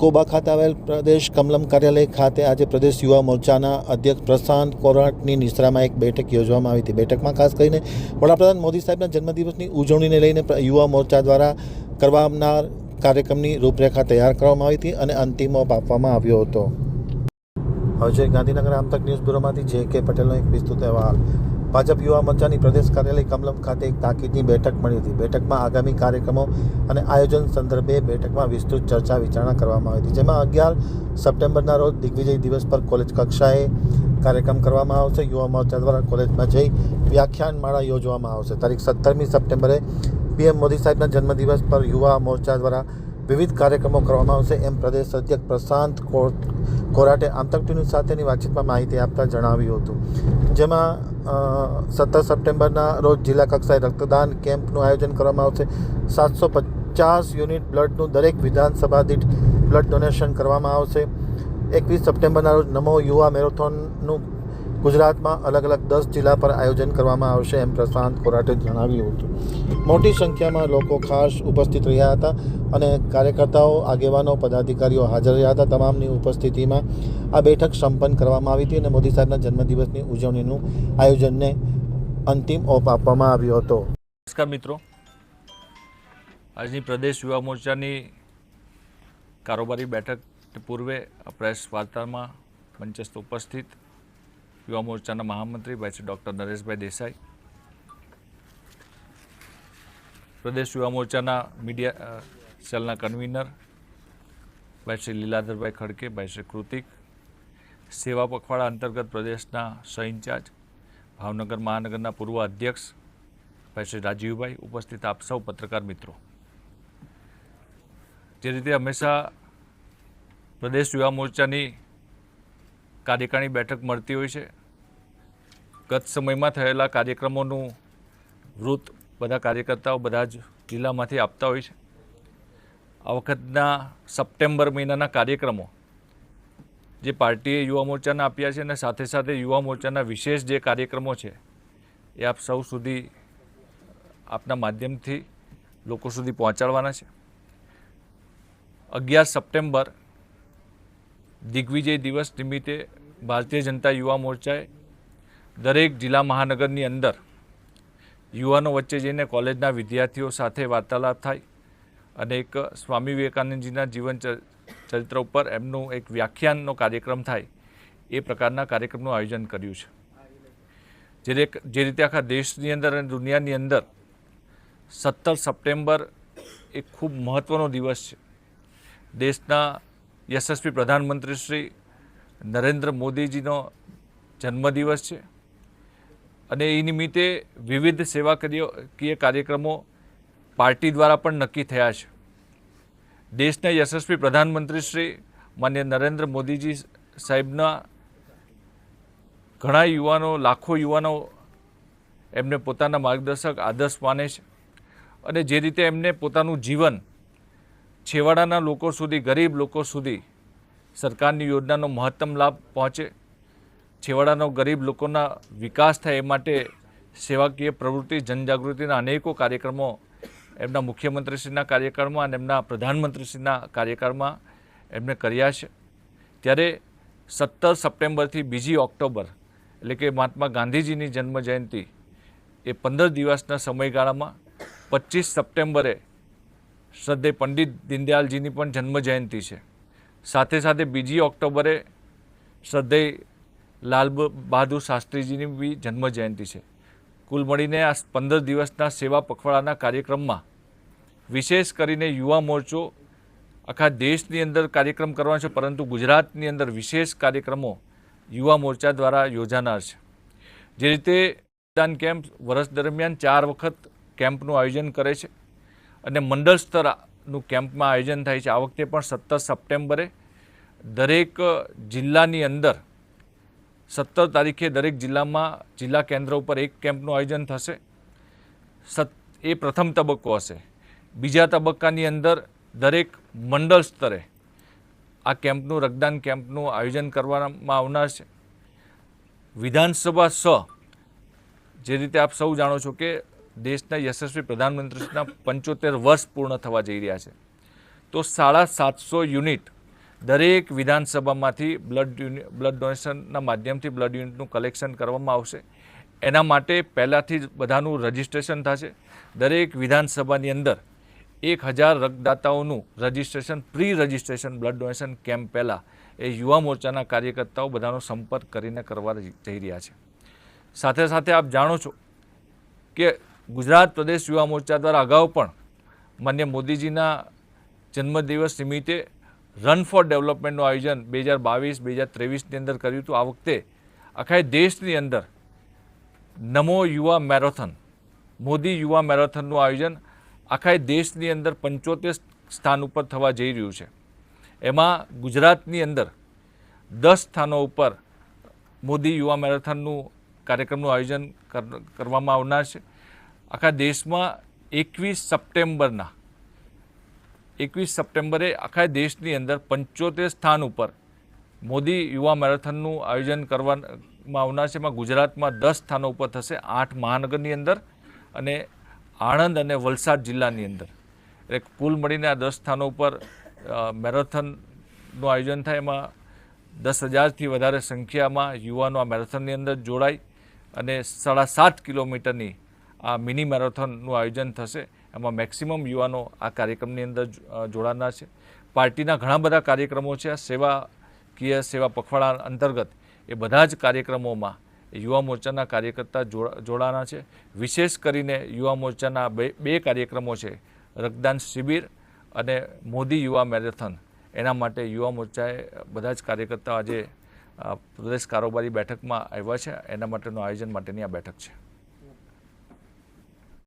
કોબા ખાતે આવેલ પ્રદેશ કમલમ કાર્યાલય ખાતે આજે પ્રદેશ યુવા મોરચાના અધ્યક્ષ પ્રશાંત કોરાટની નિશ્રામાં એક બેઠક યોજવામાં આવી હતી. બેઠકમાં ખાસ કરીને વડાપ્રધાન મોદી સાહેબના જન્મદિવસની ઉજવણીને લઈને યુવા મોરચા દ્વારા કરવાનાર કાર્યક્રમની રૂપરેખા તૈયાર કરવામાં આવી હતી અને અંતિમ ઓપ આપવામાં આવ્યો હતો. હવે છે ગાંધીનગર આમતક ન્યૂઝ બ્યુરોમાંથી જે કે પટેલનો એક વિસ્તૃત અહેવાલ. ભાજપ યુવા મોરચાની પ્રદેશ કાર્યાલય કમલમ ખાતે એક તાકીદની બેઠક મળી હતી. બેઠકમાં આગામી કાર્યક્રમો અને આયોજન સંદર્ભે બેઠકમાં વિસ્તૃત ચર્ચા વિચારણા કરવામાં આવી હતી. જેમાં અગિયાર સપ્ટેમ્બરના રોજ દિગ્વિજય દિવસ પર કોલેજ કક્ષાએ કાર્યક્રમ કરવામાં આવશે. યુવા મોરચા દ્વારા કોલેજમાં જઈ વ્યાખ્યાન માળા યોજવામાં આવશે. તારીખ સત્તરમી સપ્ટેમ્બરે પીએમ મોદી સાહેબના જન્મદિવસ પર યુવા મોરચા દ્વારા વિવિધ કાર્યક્રમો કરવામાં આવશે. એમ પ્રદેશ અધ્યક્ષ પ્રશાંત કોરાટે આમતક ટીવી સાથેની વાતચીતમાં માહિતી આપતા જણાવ્યું હતું. જેમાં સત્તર સપ્ટેમ્બરના રોજ જિલ્લા કક્ષાએ રક્તદાન કેમ્પનું આયોજન કરવામાં આવશે. સાતસો પચાસ યુનિટ બ્લડનું દરેક વિધાનસભા દીઠ બ્લડ ડોનેશન કરવામાં આવશે. એકવીસ સપ્ટેમ્બરના રોજ નમો યુવા મેરેથોનનું ગુજરાતમાં અલગ અલગ દસ જિલ્લા પર આયોજન કરવામાં આવશે એમ પ્રશાંત કોરાટે જણાવ્યું હતું. મોટી સંખ્યામાં લોકો ખાસ ઉપસ્થિત રહ્યા હતા અને કાર્યકર્તાઓ, આગેવાનો, પદાધિકારીઓ હાજર રહ્યા હતા. તમામની ઉપસ્થિતિમાં આ બેઠક સંપન્ન કરવામાં આવી હતી અને મોદી સાહેબના જન્મદિવસની ઉજવણીનું આયોજનને અંતિમ ઓપ આપવામાં આવ્યો હતો. નમસ્કાર મિત્રો. આજની પ્રદેશ યુવા મોરચાની કારોબારી બેઠક પૂર્વે પ્રેસ વાર્તામાં મંચસ્થ ઉપસ્થિત યુવા મોરચાના મહામંત્રી ભાઈ શ્રી ડૉક્ટર નરેશભાઈ દેસાઈ. પ્રદેશ યુવા મોરચાના મીડિયા સેલના કન્વીનર ભાઈ શ્રી લીલાધરભાઈ ખડકે ભાઈ શ્રી કૃતિક. સેવા પખવાડા અંતર્ગત પ્રદેશના સહઇન્ચાર્જ ભાવનગર મહાનગરના પૂર્વ અધ્યક્ષ ભાઈ શ્રી રાજીવભાઈ, ઉપસ્થિત આપ સૌ પત્રકાર મિત્રો. જે રીતે હંમેશા પ્રદેશ યુવા મોરચાની કાર્યકારી બેઠક મળતી હોય છે ગત સમયમાં થયેલા કાર્યક્રમોનું વૃત્ત બધા કાર્યકર્તાઓ બધા જ જિલ્લામાંથી આપતા હોય છે. આ વખતના સપ્ટેમ્બર મહિનાના કાર્યક્રમો જે પાર્ટીએ યુવા મોરચાના આપ્યા છે અને સાથે સાથે યુવા મોરચાના વિશેષ જે કાર્યક્રમો છે એ આપ સૌ સુધી આપના માધ્યમથી લોકો સુધી પહોંચાડવાના છે. અગિયાર સપ્ટેમ્બર દિગ્વિજય દિવસ નિમિત્તે ભારતીય જનતા યુવા મોરચાએ દરેક જિલ્લા મહાનગરની અંદર યુવાનો વચ્ચે જઈને કોલેજના વિદ્યાર્થીઓ સાથે વાર્તાલાપ થાય અને એક સ્વામી વિવેકાનંદજીના જીવન ચરિત્ર ઉપર એમનું એક વ્યાખ્યાનનો કાર્યક્રમ થાય, એ પ્રકારના કાર્યક્રમનું આયોજન કર્યું છે. જે જે રીતે આખા દેશની અંદર અને દુનિયાની અંદર સત્તર સપ્ટેમ્બર એ ખૂબ મહત્ત્વનો દિવસ છે. દેશના યશસ્વી પ્રધાનમંત્રી શ્રી નરેન્દ્ર મોદીજીનો જન્મદિવસ છે. અને એ નિમિત્તે વિવિધ સેવાકીય કાર્યક્રમો પાર્ટી દ્વારા પણ નક્કી થયા છે. દેશના યશસ્વી પ્રધાનમંત્રી શ્રી માન્ય નરેન્દ્ર મોદીજી સાહેબના ઘણા યુવાનો, લાખો યુવાનો એમને પોતાના માર્ગદર્શક આદર્શ માને છે અને જે રીતે એમને પોતાનું જીવન છેવાડાના લોકો સુધી, ગરીબ લોકો સુધી સરકારની યોજનાનો મહત્તમ લાભ પહોંચે છેવાડાનો ગરીબ લોકોના વિકાસ થાય એ માટે સેવાકીય પ્રવૃત્તિ, જનજાગૃતિના અનેકો કાર્યક્રમો એમના મુખ્યમંત્રીશ્રીના કાર્યક્રમમાં અને એમના પ્રધાનમંત્રીશ્રીના કાર્યકાળમાં એમણે કર્યા છે. ત્યારે સત્તર સપ્ટેમ્બરથી બીજી ઓક્ટોબર, એટલે કે મહાત્મા ગાંધીજીની જન્મ જયંતિ એ પંદર દિવસના સમયગાળામાં પચીસ સપ્ટેમ્બરે શ્રદ્ધે પંડિત દીનદયાલજીની પણ જન્મ જયંતિ છે. સાથે સાથે બીજી ઓક્ટોબરે શ્રદ્ધે લાલ બહાદુર શાસ્ત્રીજીની બી જન્મ જયંતિ છે. કુલ મળીને આ પંદર દિવસના સેવા પખવાડાના કાર્યક્રમમાં વિશેષ કરીને યુવા મોરચો આખા દેશની અંદર કાર્યક્રમ કરવાનો છે, પરંતુ ગુજરાતની અંદર વિશેષ કાર્યક્રમો યુવા મોરચા દ્વારા યોજાનાર છે. જે રીતે મતદાન કેમ્પ વર્ષ દરમિયાન ચાર વખત કેમ્પનું આયોજન કરે છે અને મંડળ સ્તરનું કેમ્પમાં આયોજન થાય છે. આ વખતે પણ સત્તર સપ્ટેમ્બરે દરેક જિલ્લાની અંદર સત્તર તારીખે દરેક જિલ્લામાં જિલ્લા કેન્દ્ર ઉપર એક કેમ્પનું આયોજન થશે. એ પ્રથમ તબક્કો હશે. બીજા તબક્કાની અંદર દરેક મંડળ સ્તરે આ કેમ્પનું, રક્તદાન કેમ્પનું આયોજન કરવામાં આવનાર છે. વિધાનસભા સ, જે રીતે આપ સૌ જાણો છો કે દેશના યશસ્વી પ્રધાનમંત્રીના પંચોતેર વર્ષ પૂર્ણ થવા જઈ રહ્યા છે. તો સાડા સાતસો યુનિટ દરેક વિધાનસભામાંથી બ્લડ યુનિ બ્લડ ડોનેશનના માધ્યમથી બ્લડ યુનિટનું કલેક્શન કરવામાં આવશે. એના માટે પહેલાંથી જ બધાનું રજિસ્ટ્રેશન થશે. દરેક વિધાનસભાની અંદર એક હજાર રક્તદાતાઓનું registration pre registration blood donation camp પહેલાં એ યુવા મોરચાના કાર્યકર્તાઓ બધાનો સંપર્ક કરીને કરવા જઈ રહ્યા છે. સાથે સાથે આપ જાણો છો કે ગુજરાત પ્રદેશ યુવા મોરચા દ્વારા અગાઉ પણ માન્ય મોદીજીના જન્મદિવસ નિમિત્તે રન ફોર ડેવલપમેન્ટનું આયોજન બે હજાર બાવીસ, બે હજાર ત્રેવીસની અંદર કર્યું હતું. આ વખતે આખા દેશની અંદર નમો યુવા મેરેથોન, મોદી યુવા મેરેથોનનું આયોજન આખા દેશની અંદર પંચોતેર સ્થાન ઉપર થવા જઈ રહ્યું છે. એમાં ગુજરાતની અંદર દસ સ્થાનો ઉપર મોદી યુવા મેરેથોનનું કાર્યક્રમનું આયોજન કર- કરવામાં આવનાર છે. આખા દેશમાં એકવીસ સપ્ટેમ્બરના એકવીસ સપ્ટેમ્બરે આખા દેશની અંદર પંચોતેર સ્થાન ઉપર મોદી યુવા મેરેથોનનું આયોજન કરવામાં આવનાર છે. એમાં ગુજરાતમાં દસ સ્થાનો ઉપર થશે, આઠ મહાનગરની અંદર અને આણંદ અને વલસાડ જિલ્લાની અંદર. એટલે કુલ મળીને આ દસ સ્થાનો ઉપર મેરેથોનનું આયોજન થાય. એમાં દસ હજારથી વધારે સંખ્યામાં યુવાનો આ મેરેથોનની અંદર જોડાય અને સાડા સાત કિલોમીટરની આ મિની મેરેથોનનું આયોજન થશે. એમાં મેક્સિમમ યુવાનો આ કાર્યક્રમની અંદર જોડાનાર છે. પાર્ટીના ઘણા બધા કાર્યક્રમો છે. સેવાકીય સેવા પખવાડા અંતર્ગત એ બધા જ કાર્યક્રમોમાં યુવા મોરચાના કાર્યકર્તા જોડા- જોડાના છે. વિશેષ કરીને યુવા મોરચાના બે બે કાર્યક્રમો છે. રક્તદાન શિબિર અને મોદી યુવા મેરેથોન. એના માટે યુવા મોરચાએ બધા જ કાર્યકર્તા આજે પ્રદેશ કારોબારી બેઠકમાં આવ્યા છે. એના માટેનું આયોજન માટેની આ બેઠક છે.